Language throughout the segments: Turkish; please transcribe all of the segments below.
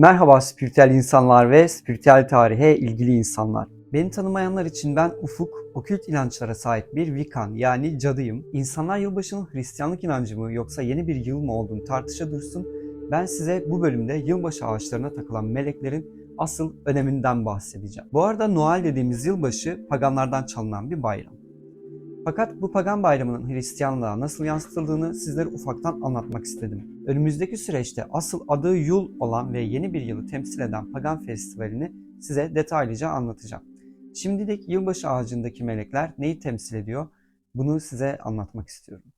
Merhaba spiritüel insanlar ve spiritüel tarihe ilgili insanlar. Beni tanımayanlar için ben Ufuk, okült inançlara sahip bir Vikan yani cadıyım. İnsanlar yılbaşının Hristiyanlık inancı mı yoksa yeni bir yıl mı olduğunu tartışa dursun. Ben size bu bölümde yılbaşı ağaçlarına takılan meleklerin asıl öneminden bahsedeceğim. Bu arada Noel dediğimiz yılbaşı paganlardan çalınan bir bayram. Fakat bu pagan bayramının Hristiyanlığa nasıl yansıtıldığını sizlere ufaktan anlatmak istedim. Önümüzdeki süreçte asıl adı Yul olan ve yeni bir yılı temsil eden pagan festivalini size detaylıca anlatacağım. Şimdilik yılbaşı ağacındaki melekler neyi temsil ediyor? Bunu size anlatmak istiyorum.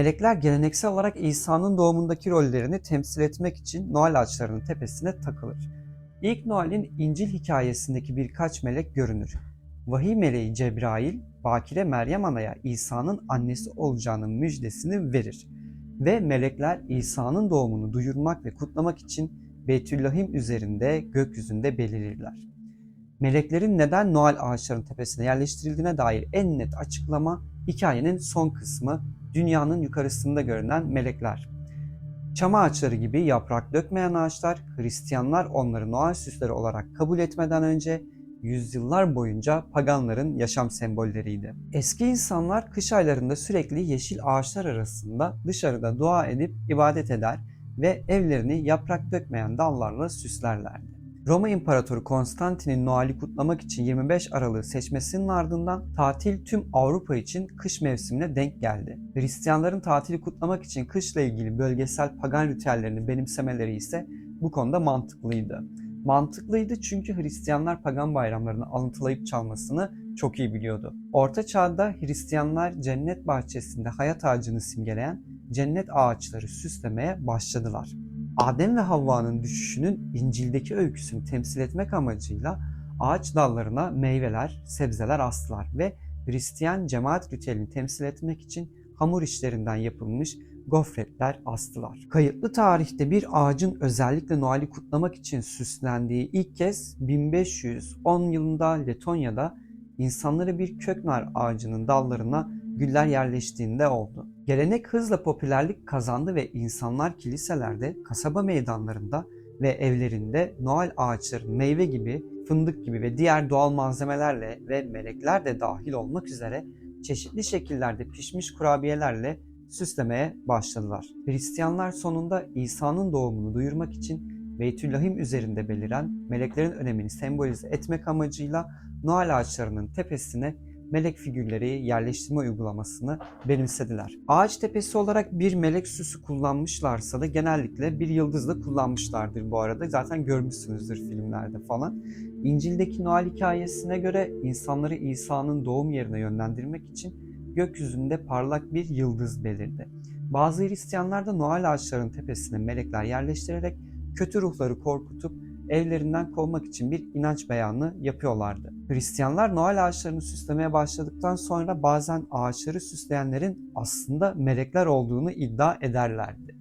Melekler geleneksel olarak İsa'nın doğumundaki rollerini temsil etmek için Noel ağaçlarının tepesine takılır. İlk Noel'in İncil hikayesindeki birkaç melek görünür. Vahiy meleği Cebrail, Bakire Meryem Ana'ya İsa'nın annesi olacağının müjdesini verir. Ve melekler İsa'nın doğumunu duyurmak ve kutlamak için Beytüllahim üzerinde gökyüzünde belirirler. Meleklerin neden Noel ağaçlarının tepesine yerleştirildiğine dair en net açıklama hikayenin son kısmı dünyanın yukarısında görünen melekler. Çam ağaçları gibi yaprak dökmeyen ağaçlar Hristiyanlar onları Noel süsleri olarak kabul etmeden önce yüzyıllar boyunca paganların yaşam sembolleriydi. Eski insanlar kış aylarında sürekli yeşil ağaçlar arasında dışarıda dua edip ibadet eder ve evlerini yaprak dökmeyen dallarla süslerlerdi. Roma İmparatoru Konstantin'in Noel'i kutlamak için 25 Aralık'ı seçmesinin ardından tatil tüm Avrupa için kış mevsimine denk geldi. Hristiyanların tatili kutlamak için kışla ilgili bölgesel pagan ritüellerini benimsemeleri ise bu konuda mantıklıydı. Mantıklıydı çünkü Hristiyanlar pagan bayramlarını alıntılayıp çalmasını çok iyi biliyordu. Orta Çağ'da Hristiyanlar cennet bahçesinde hayat ağacını simgeleyen cennet ağaçları süslemeye başladılar. Adem ve Havva'nın düşüşünün İncil'deki öyküsünü temsil etmek amacıyla ağaç dallarına meyveler, sebzeler astılar ve Hristiyan cemaat ritüelini temsil etmek için hamur işlerinden yapılmış gofretler astılar. Kayıtlı tarihte bir ağacın özellikle Noel'i kutlamak için süslendiği ilk kez 1510 yılında Letonya'da insanları bir köknar ağacının dallarına güller yerleştiğinde oldu. Gelenek hızla popülerlik kazandı ve insanlar kiliselerde, kasaba meydanlarında ve evlerinde Noel ağaçları meyve gibi, fındık gibi ve diğer doğal malzemelerle ve melekler de dahil olmak üzere çeşitli şekillerde pişmiş kurabiyelerle süslemeye başladılar. Hristiyanlar sonunda İsa'nın doğumunu duyurmak için Beytüllahim üzerinde beliren meleklerin önemini sembolize etmek amacıyla Noel ağaçlarının tepesine melek figürleri yerleştirme uygulamasını benimsediler. Ağaç tepesi olarak bir melek süsü kullanmışlarsa da genellikle bir yıldız da kullanmışlardır bu arada. Zaten görmüşsünüzdür filmlerde falan. İncil'deki Noel hikayesine göre insanları İsa'nın doğum yerine yönlendirmek için gökyüzünde parlak bir yıldız belirdi. Bazı Hristiyanlar da Noel ağaçlarının tepesine melekler yerleştirerek kötü ruhları korkutup evlerinden kovmak için bir inanç beyanı yapıyorlardı. Hristiyanlar Noel ağaçlarını süslemeye başladıktan sonra bazen ağaçları süsleyenlerin aslında melekler olduğunu iddia ederlerdi.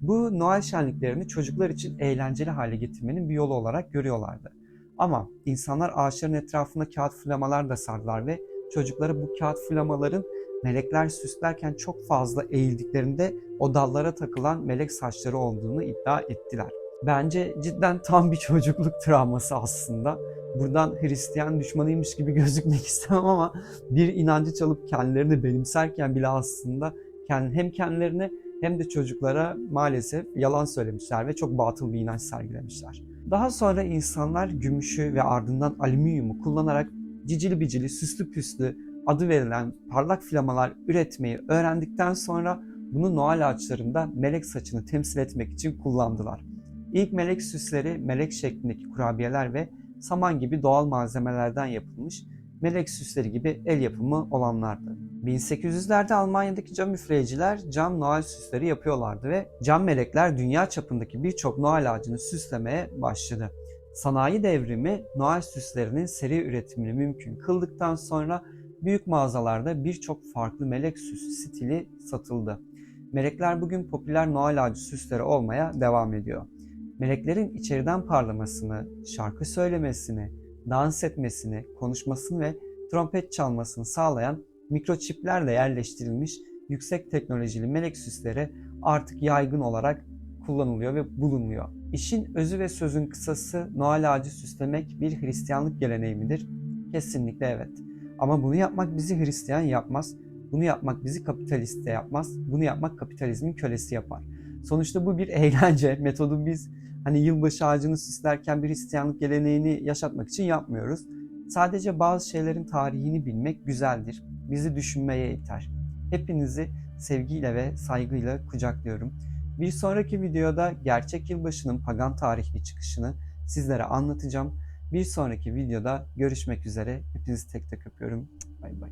Bu Noel şenliklerini çocuklar için eğlenceli hale getirmenin bir yolu olarak görüyorlardı. Ama insanlar ağaçların etrafında kağıt flamalar da sardılar ve çocuklara bu kağıt flamaların melekler süslerken çok fazla eğildiklerinde o dallara takılan melek saçları olduğunu iddia ettiler. Bence cidden tam bir çocukluk travması aslında. Buradan Hristiyan düşmanıymış gibi gözükmek istemem ama bir inancı çalıp kendilerini benimserken bile aslında hem kendilerine hem de çocuklara maalesef yalan söylemişler ve çok batıl bir inanç sergilemişler. Daha sonra insanlar gümüşü ve ardından alüminyumu kullanarak cicili bicili, süslü püslü adı verilen parlak flamalar üretmeyi öğrendikten sonra bunu Noel ağaçlarında melek saçını temsil etmek için kullandılar. İlk melek süsleri melek şeklindeki kurabiyeler ve saman gibi doğal malzemelerden yapılmış melek süsleri gibi el yapımı olanlardı. 1800'lerde Almanya'daki cam üfleyiciler cam Noel süsleri yapıyorlardı ve cam melekler dünya çapındaki birçok Noel ağacını süslemeye başladı. Sanayi devrimi Noel süslerinin seri üretimini mümkün kıldıktan sonra büyük mağazalarda birçok farklı melek süsü stili satıldı. Melekler bugün popüler Noel ağacı süsleri olmaya devam ediyor. Meleklerin içeriden parlamasını, şarkı söylemesini, dans etmesini, konuşmasını ve trompet çalmasını sağlayan mikroçiplerle yerleştirilmiş yüksek teknolojili melek süsleri artık yaygın olarak kullanılıyor ve bulunuyor. İşin özü ve sözün kısası Noel ağacı süslemek bir Hristiyanlık geleneği midir? Kesinlikle evet. Ama bunu yapmak bizi Hristiyan yapmaz. Bunu yapmak bizi kapitalist de yapmaz. Bunu yapmak kapitalizmin kölesi yapar. Sonuçta bu bir eğlence. Metodu biz hani yılbaşı ağacını süslerken bir Hristiyanlık geleneğini yaşatmak için yapmıyoruz. Sadece bazı şeylerin tarihini bilmek güzeldir. Bizi düşünmeye iter. Hepinizi sevgiyle ve saygıyla kucaklıyorum. Bir sonraki videoda gerçek yılbaşının pagan tarihli çıkışını sizlere anlatacağım. Bir sonraki videoda görüşmek üzere. Hepinizi tek tek öpüyorum. Bay bay.